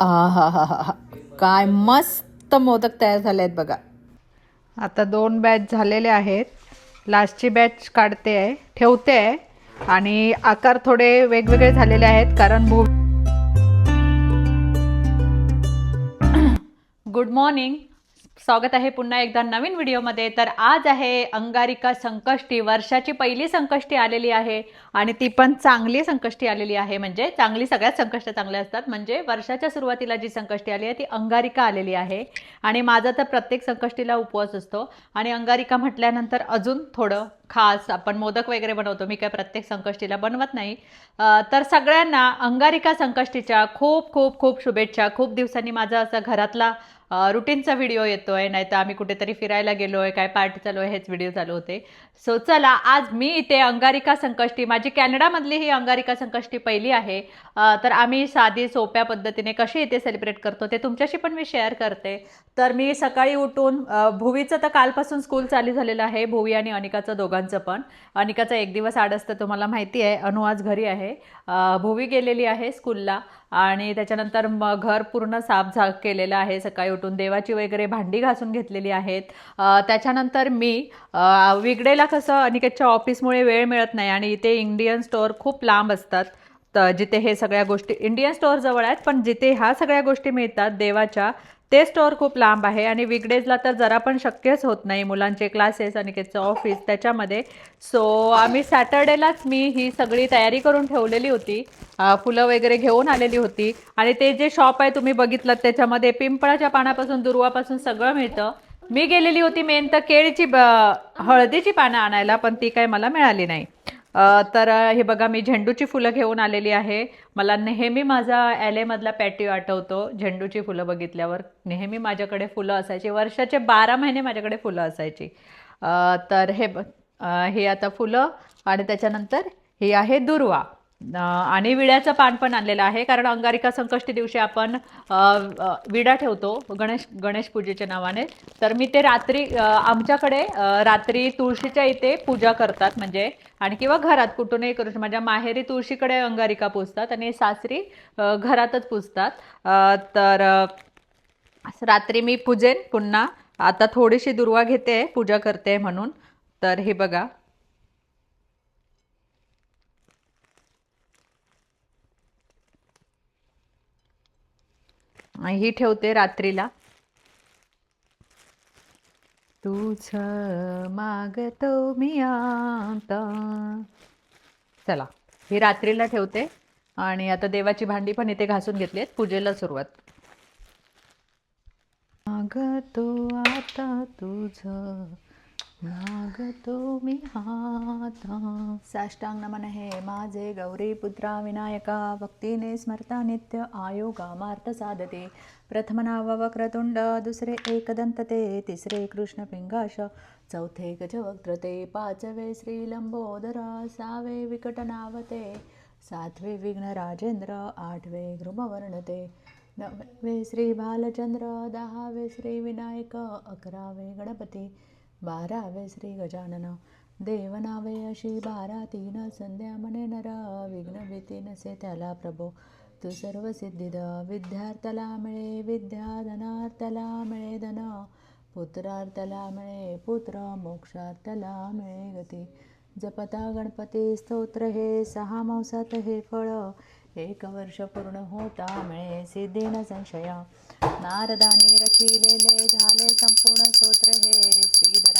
हा हा हा काय मस्त मोदक तयार झाले आहेत बघा. आता दोन बॅच झालेले आहेत. लास्टची बॅच काढते आहे ठेवते आहे. आणि आकार थोडे वेगवेगळे झालेले आहेत कारण भू गुड मॉर्निंग स्वागत आहे पुन्हा एकदा नवीन व्हिडिओमध्ये. तर आज आहे अंगारिका संकष्टी. वर्षाची पहिली संकष्टी आलेली आहे आणि ती पण चांगली संकष्टी आलेली आहे. म्हणजे चांगली सगळ्यात संकष्ट चांगल्या असतात. म्हणजे वर्षाच्या सुरुवातीला जी संकष्टी आली आहे ती अंगारिका आलेली आहे. आणि माझा तर प्रत्येक संकष्टीला उपवास असतो. आणि अंगारिका म्हटल्यानंतर अजून थोडं खास आपण मोदक वगैरे बनवतो मी काय प्रत्येक संकष्टीला बनवत नाही. तर सगळ्यांना अंगारिका संकष्टीच्या खूप खूप खूप शुभेच्छा. खूप दिवसांनी माझा असा घरातला रुटीनचा व्हिडिओ येतो नाही तर आम्ही कुठेतरी फिरायला गेलो आहे काय पार्टी चालू आहे हेच व्हिडिओ चालू होते. सो चला आज मी इथे अंगारिका संकष्टी माझी कॅनडामधली ही अंगारिका संकष्टी पहिली आहे. तर आम्ही साधी सोप्या पद्धतीने कशी इथे सेलिब्रेट करतो ते तुमच्याशी पण मी शेअर करते. तर मी सकाळी उठून भुवीचं तर कालपासून स्कूल चालू झालेलं आहे भुवी आणि अनिकाचं दोघांचं पण. अनिकाचा एक दिवस आड असतं तुम्हाला माहिती आहे. अनु आज घरी आहे. भुवी गेलेली आहे स्कूलला आणि त्याच्यानंतर मग घर पूर्ण साफ झा केलेलं आहे. सकाळी उठून देवाची वगैरे भांडी घासून घेतलेली आहेत. त्याच्यानंतर मी विगडेला कसं अनिकेतच्या ऑफिसमुळे वेळ मिळत नाही आणि इथे इंडियन स्टोअर खूप लांब असतात. तर जिथे हे सगळ्या गोष्टी इंडियन स्टोअर जवळ आहेत पण जिथे ह्या सगळ्या गोष्टी मिळतात देवाच्या ते स्टोअर खूप लांब आहे आणि विकडेजला तर जरा पण शक्यच होत नाही मुलांचे क्लासेस अनिकेतचं ऑफिस त्याच्यामध्ये. सो आम्ही सॅटर्डेलाच मी ही सगळी तयारी करून ठेवलेली होती. फुलं वगैरे घेऊन आलेली होती. आणि ते जे शॉप आहे तुम्ही बघितलं त्याच्यामध्ये पिंपळाच्या पानापासून दुर्वापासून सगळं मिळतं. मी गेलेली होती मेन तर केळीची ब हळदीची पानं आणायला पण ती काय मला मिळाली नाही. तर हे बघा मी झेंडूची फुलं घेऊन आलेली आहे. मला नेहमी माझा ॲलेमधला पॅटी पॅटिओ आठवतो झेंडूची फुलं बघितल्यावर. नेहमी माझ्याकडे फुलं असायची. वर्षाचे बारा महिने माझ्याकडे फुलं असायची. तर हे ब- हे आता फुलं आणि त्याच्यानंतर ही आहे दुर्वा. आणि विड्याचं पान पण आणलेलं आहे कारण अंगारिका संकष्टी दिवशी आपण विडा ठेवतो गणेश गणेश पूजेच्या नावाने. तर मी ते रात्री आमच्याकडे रात्री तुळशीच्या इथे पूजा करतात म्हणजे आणि किंवा घरात कुठूनही करू शकतो. माझ्या माहेरी तुळशीकडे अंगारिका पूजतात आणि सासरी घरातच पूजतात. तर रात्री मी पूजेन पुन्हा. आता थोडीशी दुर्वा घेते पूजा करते म्हणून. तर हे बघा. ही ठेवते रात्रीला. तुझ मागतो मी आता. चला ही रात्रीला ठेवते. आणि आता देवाची भांडी पण इथे घासून घेतली आहेत. पूजेला सुरुवात. मागतो आता तुझ मागतो मी हाता। साष्टांग नमन हे माझे गौरी पुत्रा विनायका भक्तीने स्मरता नित्य आयोगामार्थ साधते। प्रथम नाव वक्रतुंड दुसरे एकदंत ते तिसरे कृष्ण पिंगाश चौथे गजवक्त्रते पाचवे श्री लंबोदर सहावे विकटनावते सातवे विघ्न राजेंद्र आठवे गृमवर्णते नववे श्री बालचंद्र दहावे श्री विनायक अकरावे गणपती बारावे श्री गजानन. देवनावे अशी बारा तीन संध्या म्हणे नरा विघ्न भीती नसे त्याला प्रभो. तू सर्व सिद्धिद विद्यार्थ्याला मिळे विद्या धनार्थ्याला मिळे धन. पुत्रार्थ्याला मिळे पुत्र मोक्षार्थ्याला मिळे गती. जपता गणपती स्तोत्र हे सहा मांसात हे फळ. एक वर्ष पूर्ण होता मिळे सिद्धीन संशया संशय. नारदाने रचिलेले झाले संपूर्ण स्तोत्र हे श्रीधर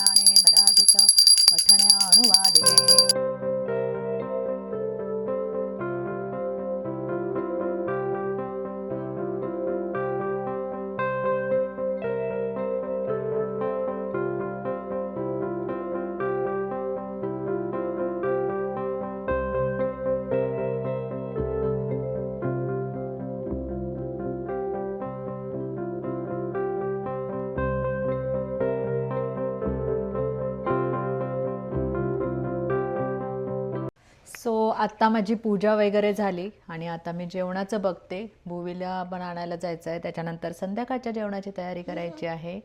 सो आत्ता माझी पूजा वगैरे झाली आणि आता मी जेवणाचं बघते. भुवीला पण आणायला जायचं आहे त्याच्यानंतर संध्याकाळच्या जेवणाची तयारी करायची आहे.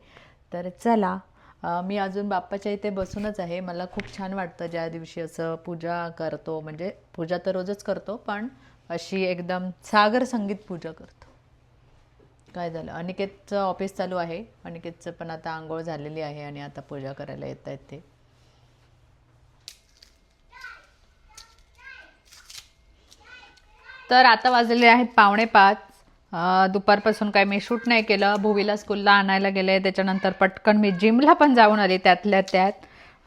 तर चला मी अजून बाप्पाच्या इथे बसूनच आहे. मला खूप छान वाटतं ज्या दिवशी असं पूजा करतो. म्हणजे पूजा तर रोजच करतो पण अशी एकदम सागर संगीत पूजा करतो. काय झालं? अनिकेतचं ऑफिस चालू आहे. अनिकेतचं पण आता आंघोळ झालेली आहे आणि आता पूजा करायला येत आहेत ते. तर आता वाजलेले आहेत पावणे पाच. दुपारपासून काय मी शूट नाही केलं. भुवीला स्कूलला आणायला गेले. त्याच्यानंतर पटकन मी जिमला पण जाऊन आले त्यातल्या त्यात.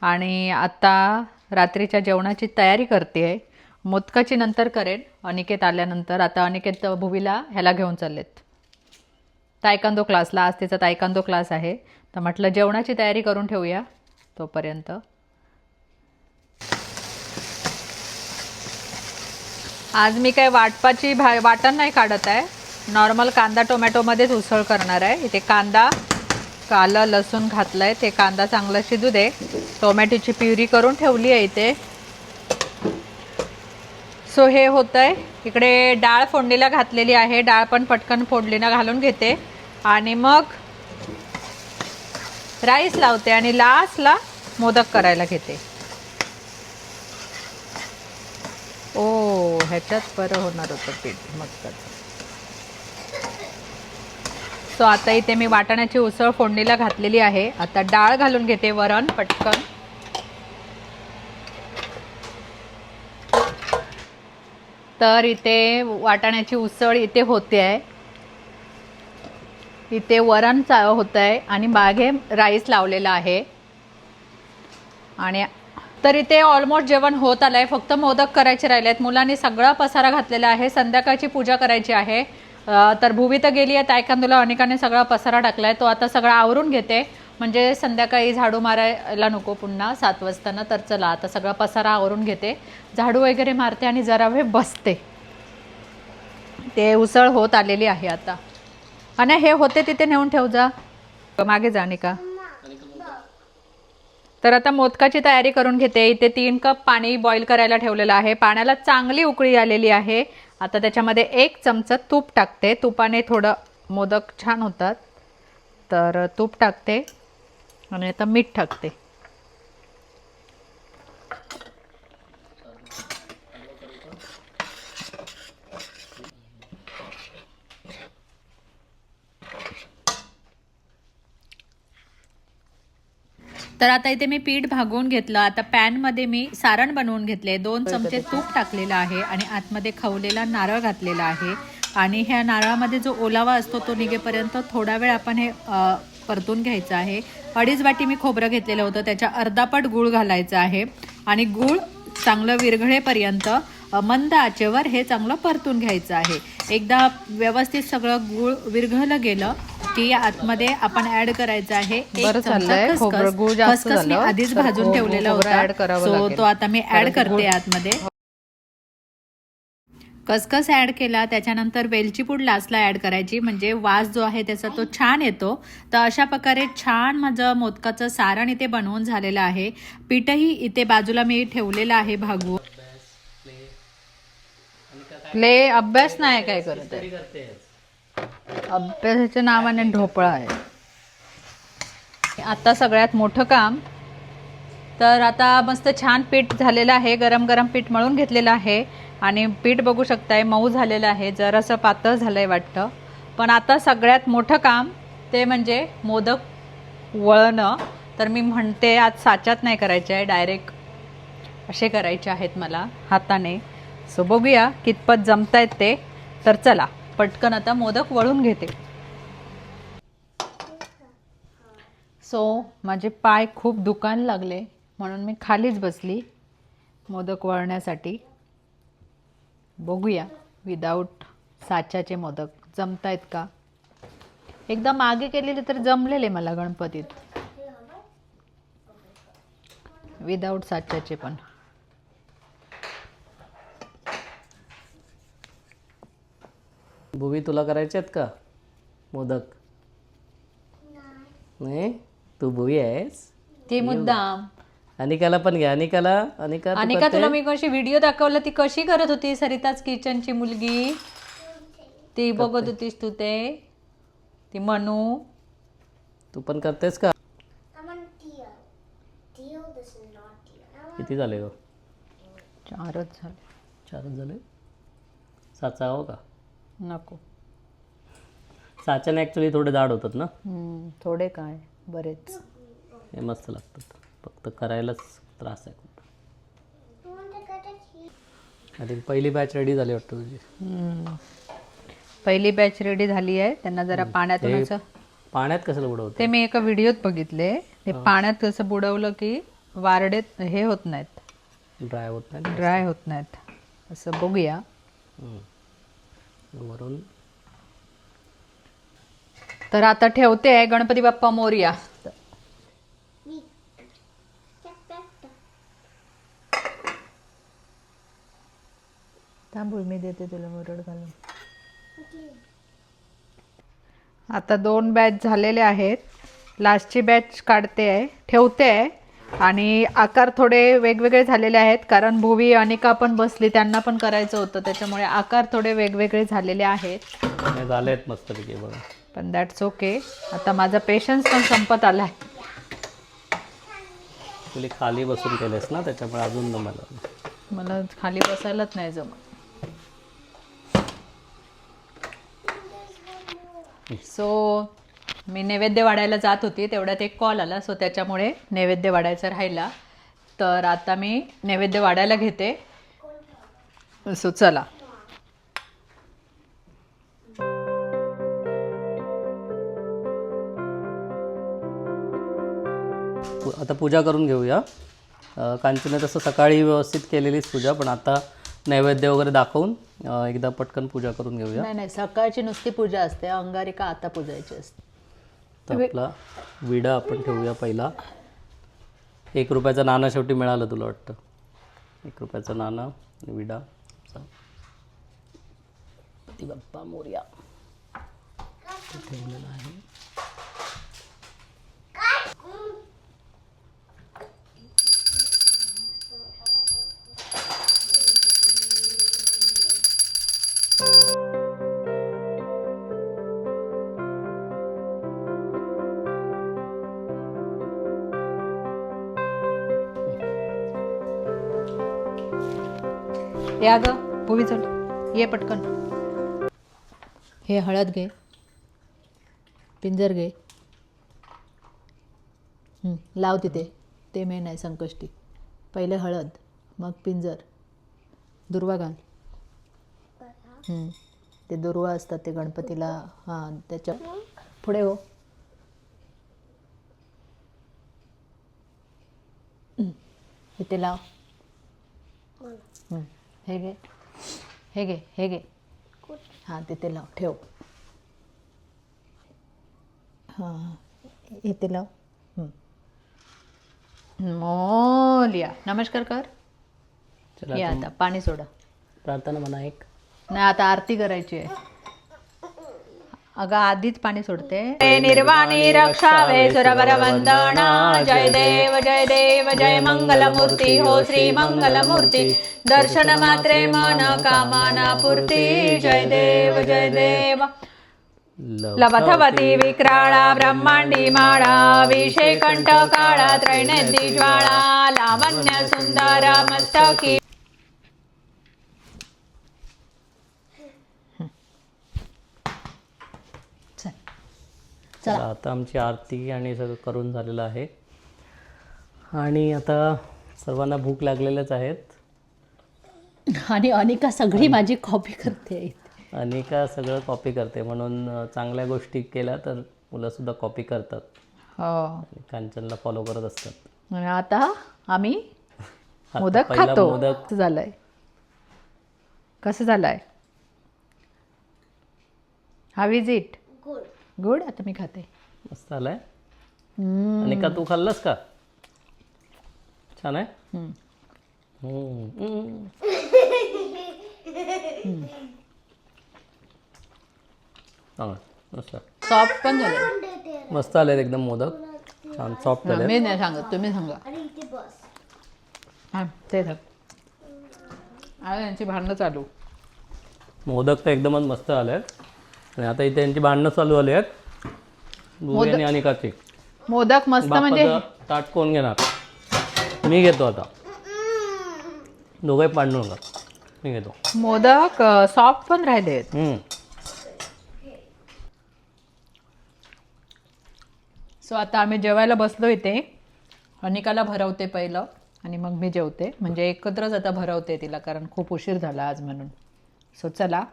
आणि आता रात्रीच्या जेवणाची तयारी करते आहे मोदकाची नंतर करेन. अनिकेत आल्यानंतर. आता अनिकेत भुवीला ह्याला घेऊन चाललेत. तायकांदो क्लासला आज तिचा तायकांदो क्लास आहे. तर म्हटलं जेवणाची तयारी करून ठेवूया तोपर्यंत. आज मी काय वाटपाची भा वाटण नाही काढत आहे. नॉर्मल कांदा टोमॅटोमध्येच उसळ करणार आहे. इथे कांदा आलं लसूण घातलं आहे ते कांदा चांगला शिजू दे. टोमॅटोची प्युरी करून ठेवली आहे इथे. सो हे होतं आहे इकडे डाळ फोडणीला घातलेली आहे. डाळ पण पटकन फोडणीला घालून घेते. आणि मग राईस लावते आणि लास्टला मोदक करायला घेते. ह्याच्यात बरं होणार होतं पीठ मस्काचं सो आता इथे मी वाटाण्याची उसळ फोडणीला घातलेली आहे. आता डाळ घालून घेते वरण पटकन. तर इथे वाटाण्याची उसळ इथे होते आहे. इथे वरण चा होत आहे आणि मागे राईस लावलेला आहे. आणि तर इथे ऑलमोस्ट जेवण होत आलंय. फक्त मोदक करायचे राहिले आहेत मुलांनी सगळा पसारा घातलेला आहे. संध्याकाळची पूजा करायची आहे. तर भुवी तर गेली आहे. तायकांदूला अनेकाने सगळा पसारा टाकलाय. तो आता सगळा आवरून घेते. म्हणजे संध्याकाळी झाडू मारायला नको पुन्हा सात वाजताना. तर चला आता सगळा पसारा आवरून घेते. झाडू वगैरे मारते आणि जरा वेळ बसते. ते उसळ होत आलेली आहे आता. आणि हे होते तिथे नेऊन ठेव जा मागे जा का तर आता मोदकाची तयारी करून घेते. इथे तीन कप पाणी बॉईल करायला ठेवलेलं आहे. पाण्याला चांगली उकळी आलेली आहे. आता त्याच्यामध्ये एक चमचा तूप टाकते. तुपाने थोडं मोदक छान होतात. तर तूप टाकते आणि आता मीठ टाकते. तर आता इथे मी पीठ भागवून घेतलं. आता पॅनमध्ये मी सारण बनवून घेतले. दोन चमचे तूप टाकलेलं आहे आणि आतमध्ये खवलेला नारळ घातलेला आहे. आणि ह्या नारळामध्ये जो ओलावा असतो तो निघेपर्यंत थोडा वेळ आपण हे परतून घ्यायचं आहे. अडीच वाटी मी खोबरं घेतलेलं होतं. त्याच्या अर्धापट गूळ घालायचं आहे. आणि गूळ चांगलं विरघळेपर्यंत मंद आचेवर हे चांगलं परतून घ्यायचं आहे. एकदा व्यवस्थित सगळं गूळ विरघळलं गेलं की आतमध्ये आपण ऍड करायचं आहे एक चमचा. खसखस. खसखस मी. आधीच भाजून ठेवलेला होता सो. तो आता मी ऍड करते आतमध्ये खसखस ऍड केला त्याच्यानंतर वेलची पूड लास्टला ऍड करायची म्हणजे वास जो आहे त्याचा तो छान येतो तर अशा प्रकारे छान माझं मोदकाचं सारण इथे बनवून झालेलं आहे पीठही इथे बाजूला मी ठेवलेलं आहे भागू प्ले अभ्यास नाही काय करत आहे. अभ्यासाच्या नावाने ढोपळा आहे. आता सगळ्यात मोठं काम तर आता मस्त छान पीठ झालेलं आहे गरम गरम पीठ मळून घेतलेलं आहे. आणि पीठ बघू शकताय मऊ झालेलं आहे जरासं पातळ झालं आहे वाटतं. पण आता सगळ्यात मोठं काम ते म्हणजे मोदक वळणं. तर मी म्हणते आज साच्यात नाही करायचे आहे डायरेक्ट असे करायचे आहेत मला हाताने. सो बघूया कितपत जमतायत ते. तर चला पटकन आता मोदक वळून घेते. सो माझे पाय खूप दुकान लागले म्हणून मी खालीच बसली मोदक वळण्यासाठी. बघूया विदाऊट साच्याचे मोदक जमतायत का? एकदा मागे केलेले तर जमलेले मला गणपतीत. विदाऊट साच्याचे पण. भुवी तुला करायचे आहेत का? मोदक? नाही? तू भुवी आहेस? ते मुद्दाम. अनिकाला पण घ्या अनिकाला अनिका तू आणि का करते? तुला मी कशी व्हिडिओ दाखवलं ती कशी करत होती? सरिताच किचनची मुलगी. ती बघत होतीस तू ते. ती मनू. तू पण करतेस का? This is not. I want किती झाले ग? चारच झाले. चारच झाले? साचा हो का? नको. साच्याने ॲक्च्युली थोडे जाड होतात ना? हम्म, थोडे काय बरेच. हे मस्त लागतात. फक्त करायलाच त्रास आहे खूप. पहिली बॅच रेडी झाली वाटतं तुझी. हम्म. पहिली बॅच रेडी झाली आहे. त्यांना जरा पाण्यातून हे असं पाण्यात कशाला बुडवते ते मी एका व्हिडिओत बघितले. ते पाण्यात कसं बुडवलं की वारडे हे होत नाहीत. ड्राय होत नाही ड्राय होत नाहीत. असं बघूया. हम्म. वरून. तर आता ठेवते आहे गणपती बाप्पा मोरया. थांबूळ मी देते तुला मुरड घालून. आता दोन बॅच झालेले आहेत. लास्टची बॅच काढते आहे. ठेवते आहे. आणि आकार थोडे वेगवेगळे झालेले आहेत कारण भुवी अनिका पण बसली त्यांना पण करायचं होतं त्याच्यामुळे आकार थोडे वेगवेगळे झालेले आहेत. झाले आहेत मस्तपैकी बघा. पण दॅट्स ओके आता माझा पेशन्स पण संपत आला आहे तुला खाली बसून केलेस ना त्याच्यामुळे अजून जमायला मला खाली बसायलाच नाही जमत. सो मी नैवेद्य वाढायला जात होती तेवढ्यात एक कॉल आला. सो त्याच्यामुळे नैवेद्य वाढायचा राहिला. तर आता मी नैवेद्य वाढायला घेते. सो चला. आता पूजा करून घेऊया. कांचने तसं सकाळी व्यवस्थित केलेलीच पूजा पण आता नैवेद्य वगैरे दाखवून एकदा पटकन पूजा करून घेऊया. नाही नाही सकाळची नुसती पूजा असते. अंगारिका आता पूजायची असते. तर आपला विडा आपण ठेवूया पहिला. एक रुपयाचं नाणं शेवटी मिळालं तुला वाटतं? एक रुपयाचं नाणं विडा. बाप्पा मोर्या. ठेवलेलं आहे? हे अगं भुवी चल. ये पटकन. हे हळद घे. पिंजर घे. लाव तिथे. ते मेन आहे संकष्टी. पहिले हळद मग पिंजर. दुर्वा घाल. ते दुर्वा असतात ते गणपतीला हां त्याच्या पुढे हो. इथे लाव. हं, घे हे घे हे घे हां तिथे लाव ठेव हां इथे लाव. मोलिया नमस्कार कर या आता पाणी सोडा प्रार्थना म्हणा एक नाही आता आरती करायची आहे अगं आधीच पाणी सोडते. निर्वाणी रक्षावे सुरवर वंदना जय देव जय देव जय मंगलमूर्ती हो श्री मंगलमूर्ती. दर्शन मात्रे मन कामना पूर्ती जय देव जय देव. लवथवती विक्राळा ब्रह्मांडी माळा विषय कंठ काळा त्रैनदी ज्वाळा लावण्य सुंदर मस्तकी. चला आता आमची आरती आणि सगळं करून झालेलं आहे. आणि आता सर्वांना भूक लागलेल्याच आहेत. आणि अनिका सगळी माझी कॉपी करते. आणि का सगळं कॉपी करते. म्हणून चांगल्या गोष्टी केल्या तर मुलंसुद्धा कॉपी करतात. हो. कांचनला फॉलो करत असतात. आणि आता आम्ही मोदक खातो. मोदक. कसं झालंय? कसं झालंय? हा विजिट Good. गुड आता मी खाते. मस्त आलाय आणि का तू खाल्लंस का? छान आहे. मस्त. सॉफ्ट पण झाले. मस्त आले एकदम मोदक. छान सॉफ्ट झाले मी नाही सांगत तुम्ही सांगा. हा ते आहे यांची भांडणं चालू. मोदक तर एकदमच मस्त आले आणि आता इथे यांची भांडणं चालू आली आहेत. आणि अनिकाची. मोदक मस्त म्हणजे ताट कोण घेणार? मी घेतो आता. दोघे पांडू नका. मी घेतो. मोदक सॉफ्ट पण राहिले हम्म. सो आता आम्ही जेवायला बसलो इथे. अनिकाला भरवते पहिलं आणि मग मी जेवते. म्हणजे एकत्रच आता भरवते तिला कारण खूप उशीर झाला आज म्हणून. सो चला.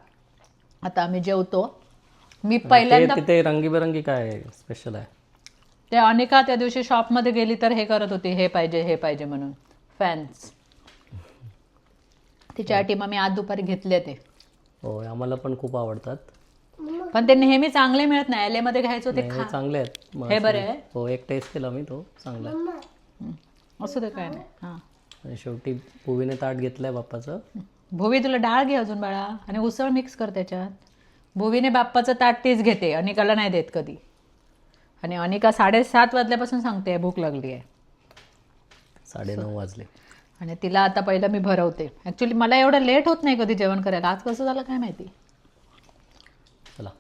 आता आम्ही जेवतो. मी पहिल्यांदा ते तिथे रंगीबेरंगी काय स्पेशल आहे? ते अनिका त्या दिवशी शॉपमध्ये गेली तर हे करत होती हे पाहिजे हे पाहिजे म्हणून. फॅन्स तिच्यासाठी मग मी आज दुपारी घेतले ते. हो आम्हाला पण खूप आवडतात. पण ते नेहमी चांगले मिळत नाही. एलमध्ये घ्यायचं ते हे चांगले आहेत. हे असं- बरे आहे. हो एक टेस्ट केला मी तो चांगला आहे. असू दे काय नाही. हां. आणि शेवटी पुवीने ताट घेतलंय बाप्पाचं. भोवी तुला डाळ घे अजून बाळा. आणि उसळ मिक्स कर त्याच्यात. भोवीने बाप्पाचं ताट तीच घेते अनिकाला नाही देत कधी. आणि अनिका साडेसात वाजल्यापासून सांगते भूक लागली आहे. साडेनऊ वाजले. आणि तिला आता पहिलं मी भरवते. ॲक्च्युली मला एवढं लेट होत नाही कधी जेवण करायला. आज कसं झालं काय माहिती? चला.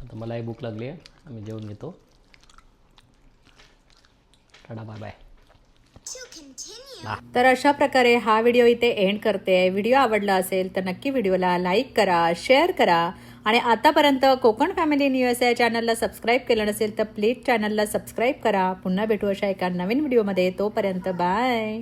आता मलाही भूक लागली आहे. आम्ही जेवून घेतो. टाटा बाय बाय तर अशा प्रकारे हा व्हिडिओ इथे एंड करते. व्हिडिओ आवडला असेल तर नक्की व्हिडिओला लाईक करा शेअर करा. आणि आतापर्यंत कोकण फॅमिली न्यूज या चॅनलला सबस्क्राईब केलं नसेल तर प्लीज चॅनलला सबस्क्राईब करा. पुन्हा भेटू अशा एका नवीन व्हिडिओमध्ये. तोपर्यंत बाय.